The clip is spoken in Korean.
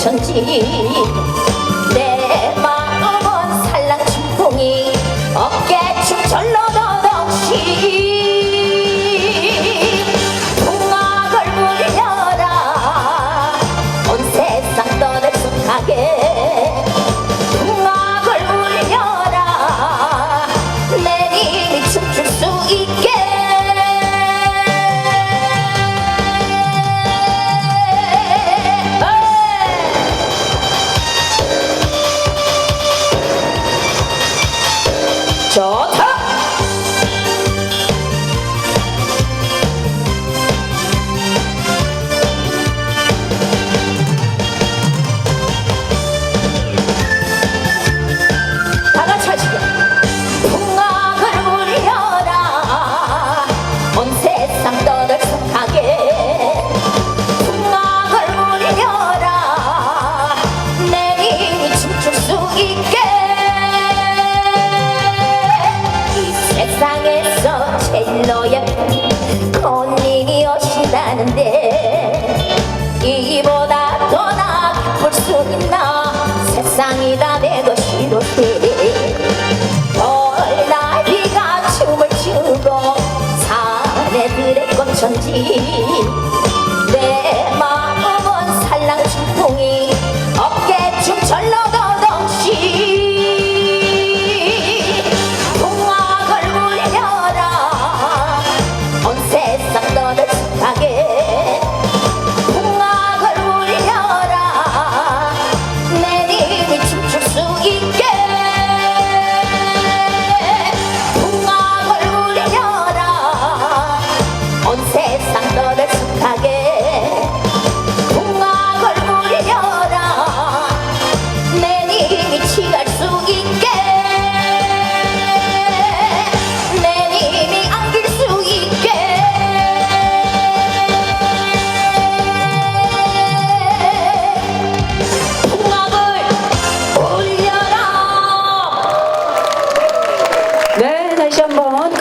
천지. 내 마음은 살랑 춘풍이 어깨춤 절로 더덕시 풍악을 물려라. 온 세상 떠들 속하게 세상이 다 되고